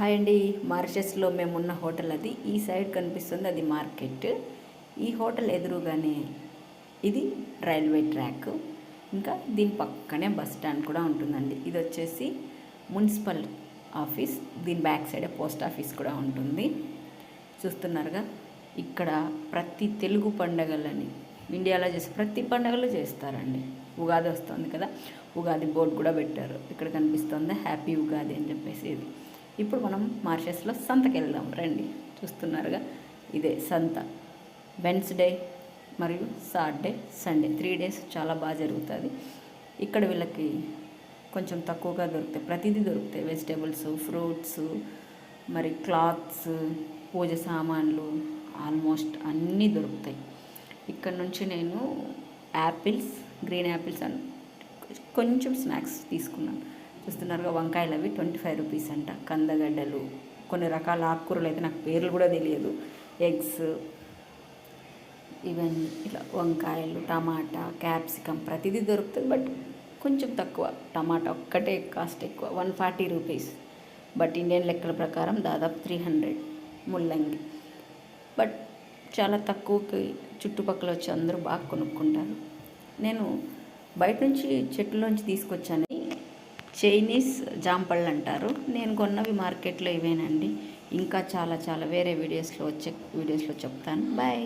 Hi అండి మారిషస్లో మేమున్న hotel అది. ఈ సైడ్ కనిపిస్తుంది అది మార్కెట్. ఈ హోటల్ ఎదురుగానే ఇది రైల్వే ట్రాక్. ఇంకా దీని పక్కనే బస్ స్టాండ్ కూడా ఉంటుందండి. ఇది వచ్చేసి మున్సిపల్ ఆఫీస్ దీని బ్యాక్ సైడే పోస్ట్ ఆఫీస్ కూడా ఉంటుంది. చూస్తున్నారుగా ఇక్కడ ప్రతి తెలుగు పండగలని ఇండియాలో చేసే ప్రతి పండగలు చేస్తారండి. ఉగాది వస్తుంది కదా ఉగాది బోర్డు కూడా పెట్టారు. ఇక్కడ కనిపిస్తుంది హ్యాపీ ఉగాది అని చెప్పేసి ఇది. ఇప్పుడు మనం మార్షెస్లో సంతకి వెళ్దాం రండి. చూస్తున్నారుగా. ఇదే సంత. వెన్స్డే మరియు సాటర్డే సండే త్రీ డేస్ చాలా బాగా జరుగుతుంది. ఇక్కడ వీళ్ళకి కొంచెం తక్కువగా దొరుకుతాయి. ప్రతిదీ దొరుకుతాయి. వెజిటేబుల్స్ ఫ్రూట్స్ మరి క్లాత్స్ పూజ సామాన్లు ఆల్మోస్ట్ అన్నీ దొరుకుతాయి. ఇక్కడ నుంచి నేను యాపిల్స్ గ్రీన్ యాపిల్స్ అని కొంచెం స్నాక్స్ తీసుకున్నాను. చూస్తున్నారుగా వంకాయలు అవి ట్వంటీ ఫైవ్ రూపీస్ అంట. కందగడ్డలు కొన్ని రకాల ఆకుకూరలు అయితే నాకు పేర్లు కూడా తెలియదు. ఎగ్స్ ఈవెన్ ఇలా వంకాయలు టమాటా క్యాప్సికమ్ ప్రతిదీ దొరుకుతుంది బట్ కొంచెం తక్కువ. టమాటా ఒక్కటే కాస్ట్ ఎక్కువ one forty rupees. But Indian లెక్కల ప్రకారం దాదాపు త్రీ హండ్రెడ్ ముల్లంగి. బట్ చాలా తక్కువకి చుట్టుపక్కల వచ్చి అందరూ బాగా కొనుక్కుంటారు. నేను బయట నుంచి చెట్టులోంచి తీసుకొచ్చాను చైనీస్ జాంపళ్ళు అంటారు. నేను కొన్నవి మార్కెట్లో ఇవేనండి. ఇంకా చాలా చాలా వేరే వీడియోస్లో వచ్చే వీడియోస్లో చెప్తాను. బాయ్